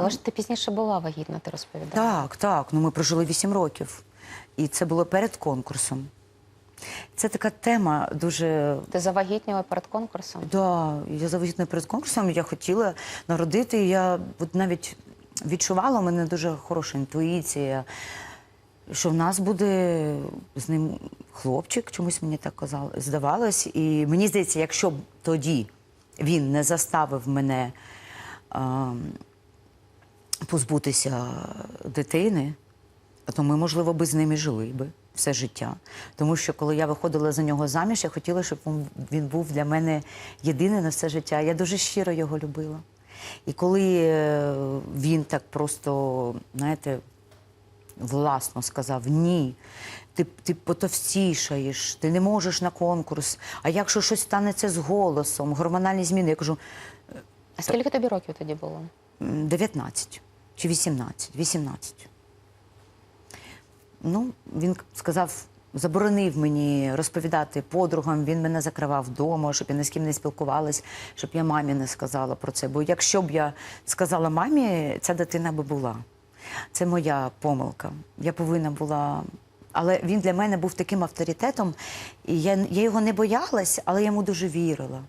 Але ж ти пізніше була вагітна, ти розповідала. Так, так. Ну ми прожили 8 років. І це було перед конкурсом. Це така тема дуже. Ти завагітніла перед конкурсом? Да, я завагітна перед конкурсом, я хотіла народити. і Я от навіть відчувала, у мене дуже хороша інтуїція, що в нас буде з ним хлопчик, чомусь мені так казали, здавалось. І мені здається, якщо б тоді він не заставив мене а, позбутися дитини, то ми, можливо, би з ним і жили би все життя. Тому що коли я виходила за нього заміж, я хотіла, щоб він- був для мене єдиний на все життя. Я дуже щиро його любила. І коли е, він так просто, знаєте, власно сказав ні. Ти, ти потовстішаєш, ти не можеш на конкурс. А якщо щось станеться з голосом, гормональні зміни, я кажу, А скільки тобі років тоді було? М, 19 чи 18, 18. Ну, він сказав, заборонив мені розповідати подругам, він мене закривав вдома, щоб я ні з ким не спілкувалась, щоб я мамі не сказала про це. Бо якщо б я сказала мамі, ця дитина би була. Це моя помилка. Я повинна була. Але він для мене був таким авторитетом, і я, я його не боялась, але я йому дуже вірила.